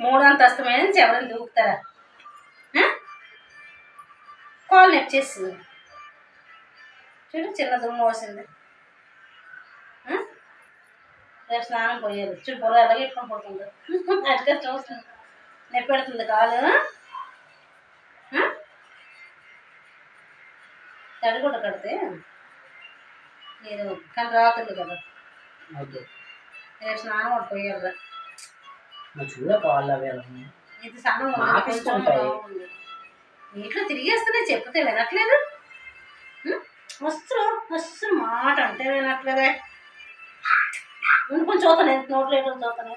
మూడు అంతస్తు మీద నుంచి ఎవరైనా దూకుతారా? కాలు నొచ్చేస్తుంది చూడు చిన్న దుమ్ము ఆ? రేపు స్నానం పోయారు చూడు బుర్ర ఎలాగ ఇట్టుకొని పడుతుంది అటుగా చూస్తుంది. నొప్పి పెడుతుంది కాలు? తడి కూడా కడితే మీరు కానీ రాత్రులు కదా. రేపు స్నానం కూడా పోయారు నువ్వు చూడ కాళ్ళు అవి ఉన్నాయి. ఇది ఉంది, నాకు ఇష్టం ఉంటాయి. బాగుంది. ఇంట్లో తిరిగేస్తూనే చెప్తే వినట్లేదు ఉం? వస్తురు వస్తురు మాట అంటే వినట్లేదే ఇంకొంచెం చూస్తాను నోట్లో ఏదో చూస్తాను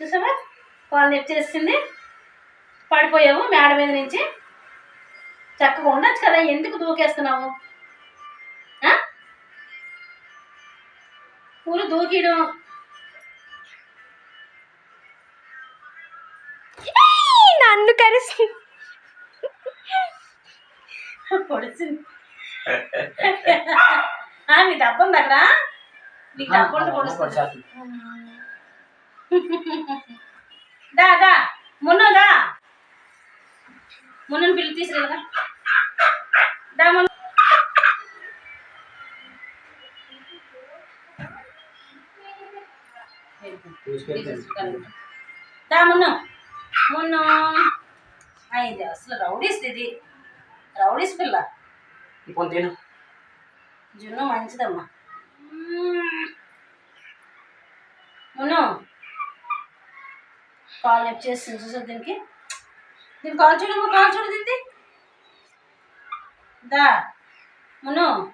చూసావా కాల్ నెచ్చేసింది పడిపోయావు మేడ మీద నుంచి చక్కగా ఉండొచ్చు కదా? ఎందుకు దూకేస్తున్నావు? ఆ? ఊరు దూకియడం. నన్ను కరిసి పొడిచింది. ఆ, మీ ఉంది అక్కడ? నీకు డబ్బు ఉంటే పొడుస్తుంది. దా దా. మున్ను దా. మున్నుని పిల్లి తీసుకెళ్ళగా దా మున్ను తీసుకెళ్తుంది. దా మున్ను ఇది అసలు రౌడీస్ ఇది రౌడీస్ పిల్ల తిను జున్ను మంచిదమ్మా మ్మ్. మున్ను కాల్ నొప్పి చేస్తుంది చూసారు దీనికి? దీనికి కాల్ చూడు కాల్ చూడు దీనికి दा. म्हणून